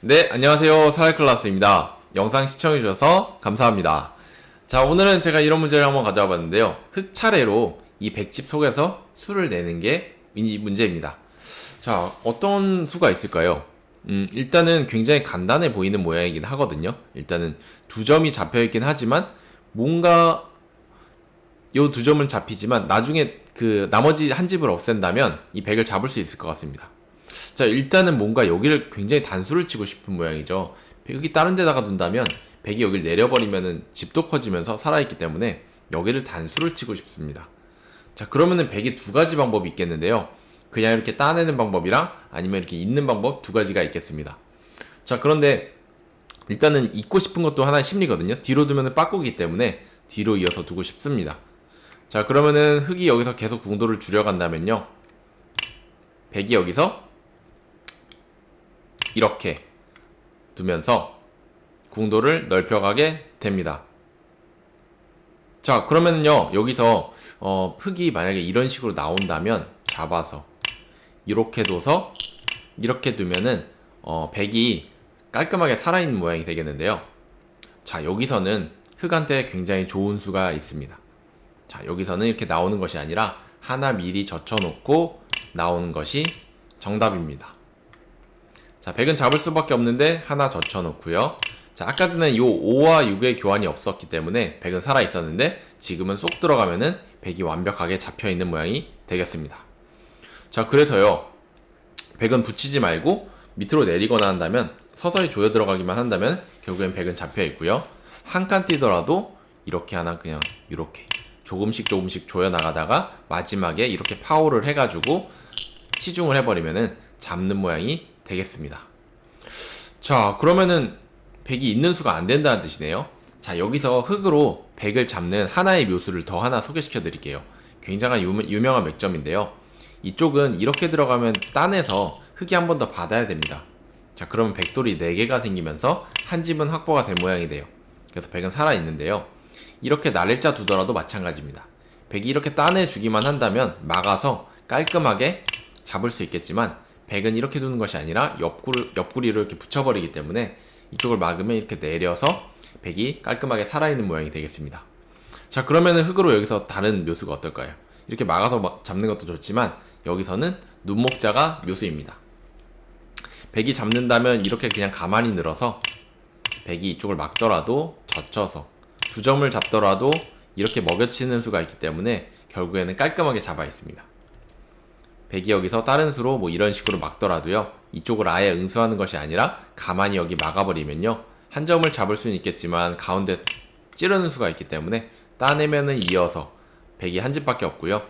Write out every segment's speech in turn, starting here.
네, 안녕하세요. 사회클라스입니다. 영상 시청해주셔서 감사합니다. 자, 오늘은 제가 이런 문제를 한번 가져와 봤는데요. 흙 차례로 이 백집 속에서 수를 내는 게이 문제입니다. 자, 어떤 수가 있을까요? 음, 일단은 굉장히 간단해 보이는 모양이긴 하거든요. 일단은 두 점이 잡혀 있긴 하지만 뭔가 요 두 점은 잡히지만 나중에 그 나머지 한 집을 없앤다면 이 100을 잡을 수 있을 것 같습니다. 자, 일단은 뭔가 여기를 굉장히 단수를 치고 싶은 모양이죠. 여기 다른 데다가 둔다면 100이 여기를 내려버리면은 집도 커지면서 살아있기 때문에 여기를 단수를 치고 싶습니다. 자, 그러면은 100이 두 가지 방법이 있겠는데요. 그냥 이렇게 따내는 방법이랑 아니면 이렇게 있는 방법 두 가지가 있겠습니다. 자, 그런데 일단은 잊고 싶은 것도 하나의 심리거든요. 뒤로 두면은 빠꾸기 때문에 뒤로 이어서 두고 싶습니다. 자, 그러면은 흙이 여기서 계속 궁도를 줄여간다면요. 100이 여기서 이렇게 두면서 궁도를 넓혀가게 됩니다. 자, 그러면은요, 여기서, 어, 흙이 만약에 이런 식으로 나온다면, 잡아서, 이렇게 둬서, 이렇게 두면은, 어, 백이 깔끔하게 살아있는 모양이 되겠는데요. 자, 여기서는 흙한테 굉장히 좋은 수가 있습니다. 자, 여기서는 이렇게 나오는 것이 아니라, 하나 미리 젖혀놓고 나오는 것이 정답입니다. 자, 100은 잡을 수밖에 없는데 하나 젖혀놓고요. 자, 아까 전에 요 5와 6의 교환이 없었기 때문에 100은 살아 있었는데 지금은 쏙 들어가면은 100이 완벽하게 잡혀 있는 모양이 되겠습니다. 자, 그래서요. 100은 붙이지 말고 밑으로 내리거나 한다면 서서히 조여 들어가기만 한다면 결국엔 100은 잡혀 있고요. 한 칸 뛰더라도 이렇게 하나 그냥 이렇게 조금씩 조금씩 조여 나가다가 마지막에 이렇게 파워를 해가지고 치중을 해버리면은 잡는 모양이 되겠습니다. 자, 그러면은 100이 있는 수가 안 된다는 뜻이네요. 자, 여기서 흙으로 100을 잡는 하나의 묘수를 더 하나 소개시켜 드릴게요. 굉장한 유명, 한 맥점인데요. 이쪽은 이렇게 들어가면 딴에서 흙이 한 번 더 받아야 됩니다. 자, 그러면 백돌이 4개가 생기면서 한 집은 확보가 된 모양이 돼요. 그래서 100은 살아있는데요. 이렇게 날일자 두더라도 마찬가지입니다. 100이 이렇게 따내 주기만 한다면 막아서 깔끔하게 잡을 수 있겠지만 100은 이렇게 두는 것이 아니라 옆구리, 옆구리를 이렇게 붙여버리기 때문에 이쪽을 막으면 이렇게 내려서 100이 깔끔하게 살아있는 모양이 되겠습니다. 자 그러면은 흙으로 여기서 다른 묘수가 어떨까요? 이렇게 막아서 잡는 것도 좋지만 여기서는 눈목자가 묘수입니다. 100이 잡는다면 이렇게 그냥 가만히 늘어서 100이 이쪽을 막더라도 젖혀서 두 점을 잡더라도 이렇게 먹여치는 수가 있기 때문에 결국에는 깔끔하게 잡아 있습니다. 100이 여기서 다른 수로 뭐 이런 식으로 막더라도요. 이쪽을 아예 응수하는 것이 아니라 가만히 여기 막아버리면요. 한 점을 잡을 수는 있겠지만 가운데 찌르는 수가 있기 때문에 따내면은 이어서 100이 한 집밖에 없고요.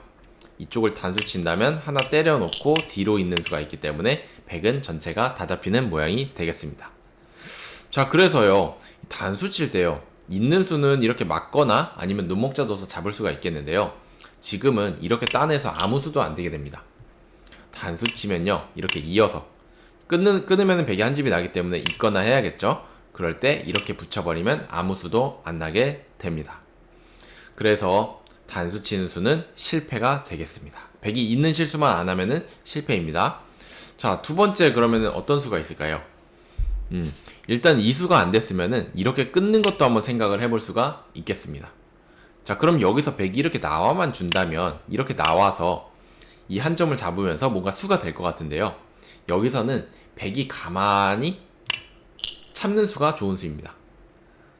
이쪽을 단수 친다면 하나 때려놓고 뒤로 있는 수가 있기 때문에 100은 전체가 다 잡히는 모양이 되겠습니다. 자, 그래서요. 단수 칠 때요. 있는 수는 이렇게 막거나 아니면 눈목자 둬서 잡을 수가 있겠는데요. 지금은 이렇게 따내서 아무 수도 안 되게 됩니다. 단수 치면요 이렇게 이어서 끊는, 끊으면 백이 한 집이 나기 때문에 있거나 해야겠죠? 그럴 때 이렇게 붙여버리면 아무 수도 안 나게 됩니다. 그래서 단수 치는 수는 실패가 되겠습니다. 백이 있는 실수만 안 하면은 실패입니다. 자 두 번째 그러면은 어떤 수가 있을까요? 음, 일단 이 수가 안 됐으면은 이렇게 끊는 것도 한번 생각을 해볼 수가 있겠습니다. 자 그럼 여기서 백이 이렇게 나와만 준다면 이렇게 나와서 이 한 점을 잡으면서 뭔가 수가 될 것 같은데요. 여기서는 100이 가만히 참는 수가 좋은 수입니다.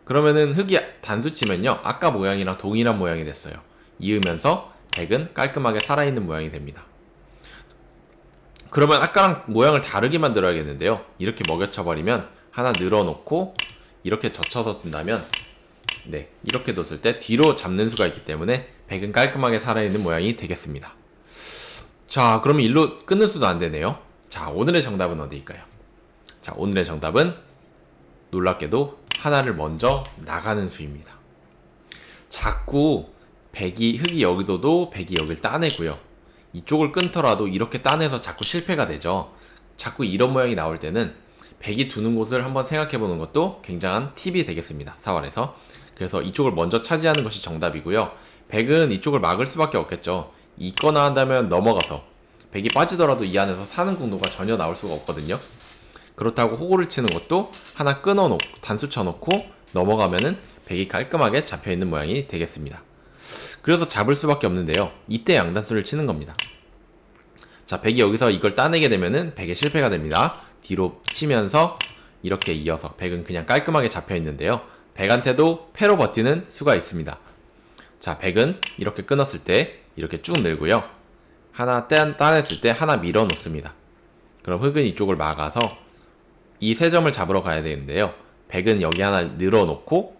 그러면은 흙이 단수 치면요. 아까 모양이랑 동일한 모양이 됐어요. 이으면서 100은 깔끔하게 살아있는 모양이 됩니다. 그러면 아까랑 모양을 다르게 만들어야겠는데요. 이렇게 먹여쳐버리면 하나 늘어놓고 이렇게 젖혀서 둔다면 네 이렇게 뒀을 때 뒤로 잡는 수가 있기 때문에 100은 깔끔하게 살아있는 모양이 되겠습니다. 자, 그러면 일로 끊을 수도 안 되네요. 자, 오늘의 정답은 어디일까요? 자, 오늘의 정답은 놀랍게도 하나를 먼저 나가는 수입니다. 자꾸 백이 흙이 여기도도 백이 여기를 따내고요. 이쪽을 끊더라도 이렇게 따내서 자꾸 실패가 되죠. 자꾸 이런 모양이 나올 때는 백이 두는 곳을 한번 생각해 보는 것도 굉장한 팁이 되겠습니다. 사활에서. 그래서 이쪽을 먼저 차지하는 것이 정답이고요. 백은 이쪽을 막을 수밖에 없겠죠. 있거나 한다면 넘어가서 백이 빠지더라도 이 안에서 사는 공도가 전혀 나올 수가 없거든요. 그렇다고 호구를 치는 것도 하나 끊어놓고 단수 쳐놓고 넘어가면은 백이 깔끔하게 잡혀있는 모양이 되겠습니다. 그래서 잡을 수밖에 없는데요. 이때 양단수를 치는 겁니다. 자, 백이 여기서 이걸 따내게 되면은 백의 실패가 됩니다. 뒤로 치면서 이렇게 이어서 백은 그냥 깔끔하게 잡혀 있는데요. 백한테도 패로 버티는 수가 있습니다. 자, 백은 이렇게 끊었을 때 이렇게 쭉 늘고요. 하나 떼, 따냈을 때 하나 밀어 놓습니다. 그럼 흑은 이쪽을 막아서 이 세 점을 잡으러 가야 되는데요. 백은 여기 하나 늘어 놓고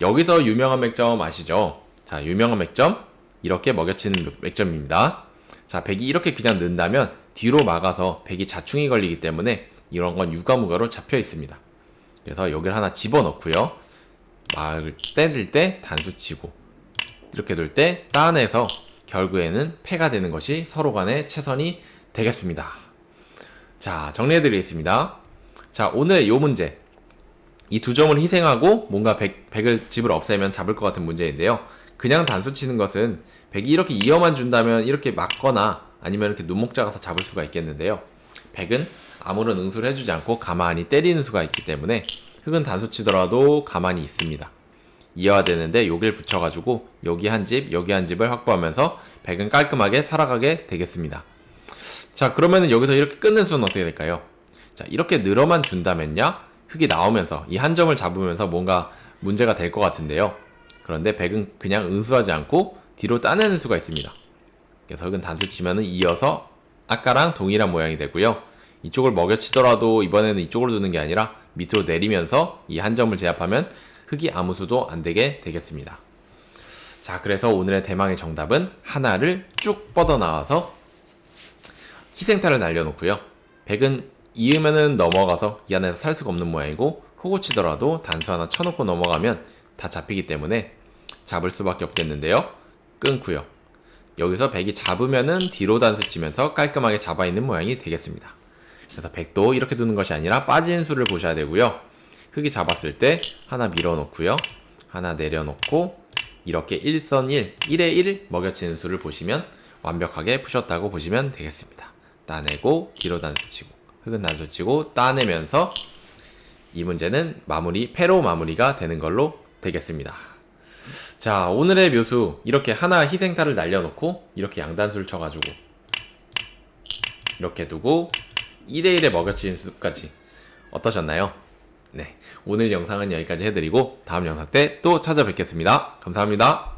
여기서 유명한 맥점 아시죠? 자, 유명한 맥점 이렇게 먹여치는 맥점입니다. 자, 백이 이렇게 그냥 넣는다면 뒤로 막아서 백이 자충이 걸리기 때문에 이런 건 유가무가로 잡혀 있습니다. 그래서 여기를 하나 집어넣고요. 막을 때릴 때 단수 치고 이렇게 둘 때 따내서 결국에는 패가 되는 것이 서로 간의 최선이 되겠습니다. 자, 정리해 드리겠습니다. 자, 오늘 요 문제. 이 두 점을 희생하고 뭔가 100, 100 을 집을 없애면 잡을 것 같은 문제인데요. 그냥 단수 치는 것은 100이 이렇게 이어만 준다면 이렇게 막거나 아니면 이렇게 눈목 작아서 잡을 수가 있겠는데요. 100은 아무런 응수를 해주지 않고 가만히 때리는 수가 있기 때문에 흑은 단수 치더라도 가만히 있습니다. 이어야 되는데 여기를 붙여가지고 여기 한 집, 여기 한 집을 확보하면서 100은 깔끔하게 살아가게 되겠습니다. 자, 그러면은 여기서 이렇게 끊는 수는 어떻게 될까요? 자, 이렇게 늘어만 준다면요. 흑이 나오면서 이 한 점을 잡으면서 뭔가 문제가 될 것 같은데요. 그런데 백은 그냥 응수하지 않고 뒤로 따내는 수가 있습니다. 그래서 흑은 단수 치면은 이어서 아까랑 동일한 모양이 되고요. 이쪽을 먹여치더라도 이번에는 이쪽으로 두는 게 아니라 밑으로 내리면서 이 한 점을 제압하면 흑이 아무 수도 안 되게 되겠습니다. 자, 그래서 오늘의 대망의 정답은 하나를 쭉 뻗어 나와서 희생타를 날려놓고요. 백은 이으면은 넘어가서 이 안에서 살 수가 없는 모양이고 호구 치더라도 단수 하나 쳐놓고 넘어가면 다 잡히기 때문에 잡을 수밖에 없겠는데요. 끊고요. 여기서 백이 잡으면은 뒤로 단수 치면서 깔끔하게 잡아 있는 모양이 되겠습니다. 그래서 백도 이렇게 두는 것이 아니라 빠지는 수를 보셔야 되고요. 흙이 잡았을 때 하나 밀어놓고요. 하나 내려놓고 이렇게 1선 1, 1에 1 먹여치는 수를 보시면 완벽하게 푸셨다고 보시면 되겠습니다. 따내고 뒤로 단수 치고 흙은 단수 치고 따내면서 이 문제는 마무리 패로 마무리가 되는 걸로 되겠습니다. 자 오늘의 묘수 이렇게 하나 희생타를 날려놓고 이렇게 양단수를 쳐가지고 이렇게 두고 1대1에 먹여치는 수까지 어떠셨나요? 네 오늘 영상은 여기까지 해드리고 다음 영상 때 또 찾아뵙겠습니다. 감사합니다.